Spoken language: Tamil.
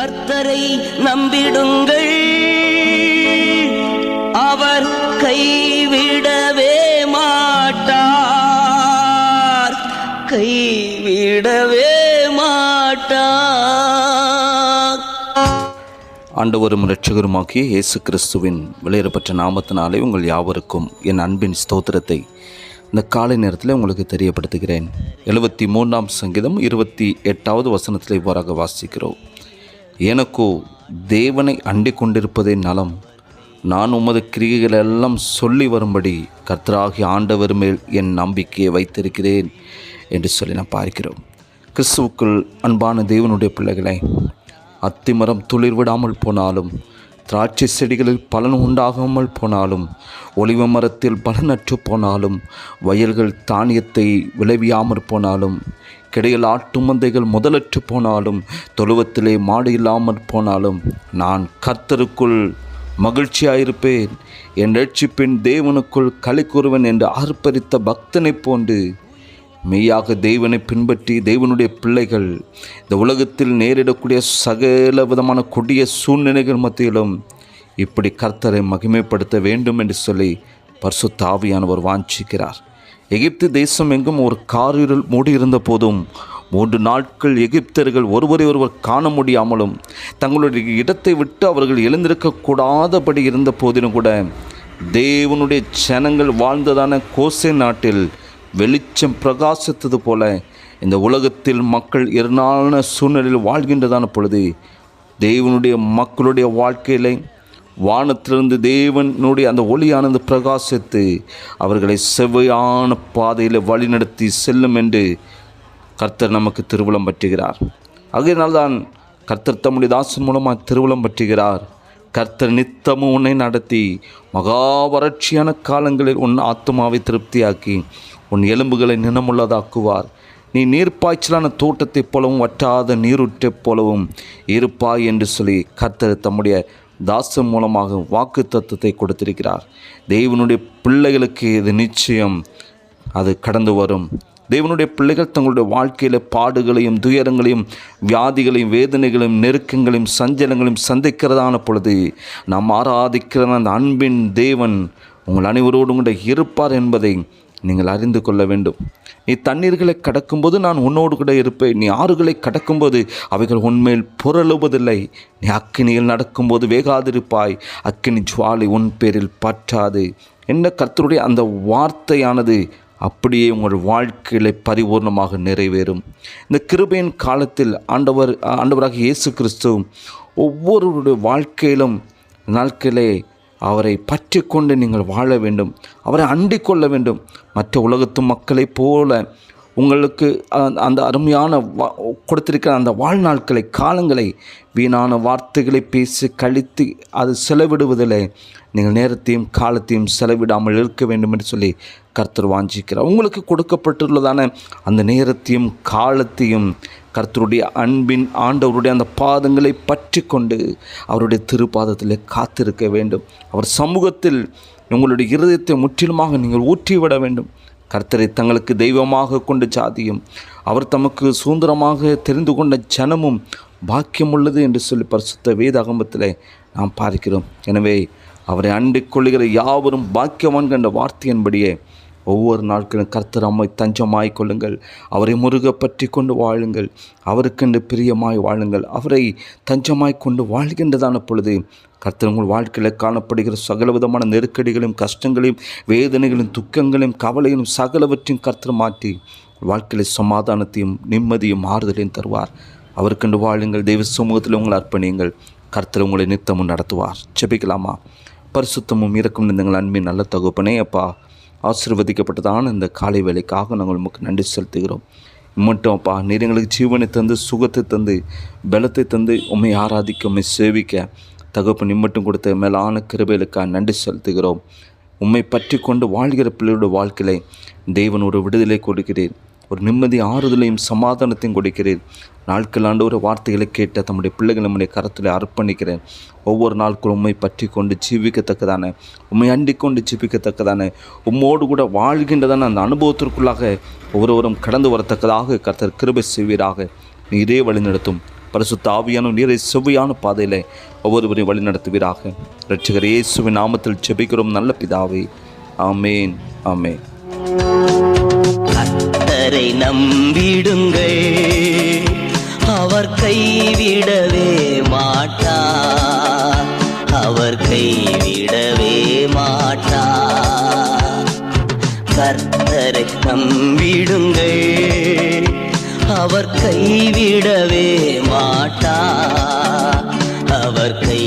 கர்த்தரை நம்பிடுங்கள். அவர் கைவிடவே மாட்டார். கைவிடவே மாட்டார். ஆண்டவரும் இரட்சகருமாகிய இயேசு கிறிஸ்துவின் வெளியேறப்பட்ட நாமத்தினாலே உங்கள் யாவருக்கும் என் அன்பின் ஸ்தோத்திரத்தை இந்த காலை நேரத்தில் உங்களுக்கு தெரியப்படுத்துகிறேன். எழுபத்தி மூன்றாம் சங்கீதம் இருபத்தி எட்டாவது வசனத்தில் இவ்வாறாக வாசிக்கிறோம். எனக்கோ தேவனை அண்டிக் கொண்டிருப்பதே நலம். நான் உமது கிரியைகள் எல்லாம் சொல்லி வரும்படி கர்த்தராகி ஆண்டவர் மேல் என் நம்பிக்கையை வைத்திருக்கிறேன் என்று சொல்லி நான் பார்க்கிறோம். கிறிஸ்துவுக்குள் அன்பான தேவனுடைய பிள்ளைகளை அத்திமரம் துளிர் விடாமல் போனாலும் திராட்சை செடிகளில் பலன் உண்டாகாமல் போனாலும் ஒளிவ மரத்தில் பலனற்று போனாலும் வயல்கள் தானியத்தை விளைவியாமற் போனாலும் கிடையில் ஆட்டு மந்தைகள் முதலற்று போனாலும் தொழுவத்திலே மாடு இல்லாமற் போனாலும் நான் கர்த்தருக்குள் மகிழ்ச்சியாயிருப்பேன். என் ரட்சிப்பின் தேவனுக்குள் களி கூறுவன் என்று ஆர்ப்பரித்த பக்தனைப் போன்று மெய்யாக தெய்வனை பின்பற்றி தெய்வனுடைய பிள்ளைகள் இந்த உலகத்தில் நேரிடக்கூடிய சகல விதமான கொடிய சூழ்நிலைகள் மத்தியிலும் இப்படி கர்த்தரை மகிமைப்படுத்த வேண்டும் என்று சொல்லி பர்சு தாவியானவர் வாஞ்சிக்கிறார். எகிப்து தேசம் எங்கும் ஒரு காரிருள் மூடியிருந்த போதும் மூன்று நாட்கள் எகிப்தர்கள் ஒருவரை ஒருவர் காண முடியாமலும் தங்களுடைய இடத்தை விட்டு அவர்கள் எழுந்திருக்கக்கூடாதபடி இருந்த போதிலும் கூட தேவனுடைய ஜனங்கள் வாழ்ந்ததான கோசே நாட்டில் வெளிச்சம் பிரகாசித்தது போல இந்த உலகத்தில் மக்கள் இருநாளான சூழ்நிலையில் வாழ்கின்றதான பொழுது தேவனுடைய மக்களுடைய வாழ்க்கையிலே வானத்திலிருந்து தேவனுடைய அந்த ஒளியானது பிரகாசித்து அவர்களை செவ்வையான பாதையில் வழிநடத்தி செல்லும் என்று கர்த்தர் நமக்கு திருவுளம் பற்றுகிறார். ஆகையினால்தான் கர்த்தர் தம்முடைய தாசன் மூலமாக திருவுளம் பற்றுகிறார். கர்த்தர் நித்தமும் உன்னை நடத்தி மகா வறட்சியான காலங்களில் உன் ஆத்மாவை திருப்தியாக்கி உன் எலும்புகளை நினமுள்ளதாக்குவார். நீ நீர்ப்பாய்ச்சலான தோட்டத்தைப் போலவும் வற்றாத நீருற்றைப் போலவும் இருப்பாய் என்று சொல்லி கர்த்தர் தம்முடைய தாசம் மூலமாக வாக்கு தத்துவத்தை கொடுத்திருக்கிறார். தேவனுடைய பிள்ளைகளுக்கு இது நிச்சயம். அது கடந்து வரும். தேவனுடைய பிள்ளைகள் தங்களுடைய வாழ்க்கையில் பாடுகளையும் துயரங்களையும் வியாதிகளையும் வேதனைகளையும் நெருக்கங்களையும் சஞ்சலங்களையும் சந்திக்கிறதான பொழுது நாம் ஆராதிக்கிற அந்த அன்பின் தேவன் உங்கள் அனைவரோடும் கூட இருப்பார் என்பதை நீங்கள் அறிந்து கொள்ள வேண்டும். நீ தண்ணீர்களை கடக்கும்போது நான் உன்னோடு கூட இருப்பேன். நீ ஆறுகளை கடக்கும்போது அவைகள் உன்மேல் புரளுவதில்லை. நீ அக்கினியில் நடக்கும்போது வேகாதிருப்பாய். அக்கினி ஜுவாலை உன் பேரில் பற்றாது. என்ன கர்த்தருடைய அந்த வார்த்தையானது? அப்படியே உங்கள் வாழ்க்கையில் பரிபூர்ணமாக நிறைவேறும். இந்த கிருபையின் காலத்தில் ஆண்டவர் ஆண்டவராக இயேசு கிறிஸ்து ஒவ்வொருவருடைய வாழ்க்கையிலும் நாட்களே அவரை பற்றி கொண்டு நீங்கள் வாழ வேண்டும். அவரை அண்டிக்கொள்ள வேண்டும். மற்ற உலகத்து மக்களைப் போல உங்களுக்கு அந்த- அந்த அருமையான வா கொடுத்திருக்கிற அந்த வாழ்நாட்களை காலங்களை வீணான வார்த்தைகளை பேசி கழித்து அது செலவிடுவதில் நீங்கள் நேரத்தையும் காலத்தையும் செலவிடாமல் இருக்க வேண்டும் என்று சொல்லி கர்த்தர் வாஞ்சிக்கிறார். உங்களுக்கு கொடுக்கப்பட்டுள்ளதான அந்த நேரத்தையும் காலத்தையும் கர்த்தருடைய அன்பின் ஆண்டவருடைய அந்த பாதங்களை பற்றி கொண்டு அவருடைய திருப்பாதத்தில் காத்திருக்க வேண்டும். அவர் சமூகத்தில் உங்களுடைய இருதயத்தை முற்றிலுமாக நீங்கள் ஊற்றிவிட வேண்டும். கர்த்தரை தங்களுக்கு தெய்வமாக கொண்ட ஜாதியும் அவர் தமக்கு சுதந்திரமாக தெரிந்து கொண்ட ஜனமும் பாக்கியம் உள்ளது என்று சொல்லி பரிசுத்த வேதாகமத்தில் நாம் பார்க்கிறோம். எனவே அவரை அண்டிக் கொள்கிற யாவரும் பாக்கியவான் கண்ட வார்த்தையின்படியே ஒவ்வொரு நாட்களும் கர்த்தர் அம்மை தஞ்சமாய் கொள்ளுங்கள். அவரை முருக பற்றி கொண்டு வாழுங்கள். அவருக்கென்று பிரியமாய் வாழுங்கள். அவரை தஞ்சமாய் கொண்டு வாழ்கின்றதான பொழுது கர்த்தர் உங்கள் வாழ்க்கையில் காணப்படுகிற சகல விதமான நெருக்கடிகளையும் கஷ்டங்களையும் வேதனைகளையும் துக்கங்களையும் கவலையும் சகலவற்றையும் கர்த்தர் மாற்றி வாழ்க்கையில் சமாதானத்தையும் நிம்மதியும் ஆறுதலையும் தருவார். அவருக்கென்று வாழுங்கள். தெய்வ சமூகத்தில் உங்களை அர்ப்பணியுங்கள். கர்த்தர் உங்களை நித்தமும் நடத்துவார். ஜெபிக்கலாமா? பரிசுத்தமும் இறக்கும் நின்றங்கள் அன்பின் நல்ல தகுப்பனே அப்பா. ஆசீர்வதிக்கப்பட்டதான இந்த காலை வேலைக்காக நாங்கள் உமக்கு நன்றி செலுத்துகிறோம். மட்டும் அப்பா நீர் எங்களுக்கு ஜீவனை தந்து சுகத்தை தந்து பலத்தை தந்து உம்மை ஆராதிக்க உண்மை சேவிக்க தகப்பன் இம்மட்டும் கொடுத்த மேலான கிருபைகளுக்காக நன்றி செலுத்துகிறோம். உண்மை பற்றி கொண்டு வாழ்கிற பிள்ளையோட வாழ்க்கையை தேவன் ஒரு விடுதலை கொடுக்கிறேன். ஒரு நிம்மதி ஆறுதலையும் சமாதானத்தையும் கொடுக்கிறேன் நாட்கள் ஆண்டு ஒரு வார்த்தைகளை கேட்ட தம்முடைய பிள்ளைகள் நம்முடைய கரத்தில் அர்ப்பணிக்கிறேன். ஒவ்வொரு நாட்களும் உண்மை பற்றி கொண்டு ஜீவிக்கத்தக்கதான. உண்மை அண்டிக் கொண்டு ஜீவிக்கத்தக்கதான. உம்மோடு கூட வாழ்கின்றதான அந்த அனுபவத்திற்குள்ளாக ஒவ்வொருவரும் கடந்து வரத்தக்கதாக கர்த்தர் கிருபை செய்வீராக. நீரே வழிநடத்தும் பரிசுத்த ஆவியான நீரை செவ்வையான பாதையில் ஒவ்வொருவரையும் வழிநடத்துவீராக ரட்சகர் இயேசுவின் நாமத்தில் செபிக்கிறோம் நல்ல பிதாவே. ஆமேன். ஆமேன். நம்பிடுங்கள். அவர் கைவிடவே மாட்டார் அவர் கைவிடவே மாட்டார் கர்த்தரை நம்பிடுங்கள். அவர் கைவிடவே மாட்டார் அவர் கை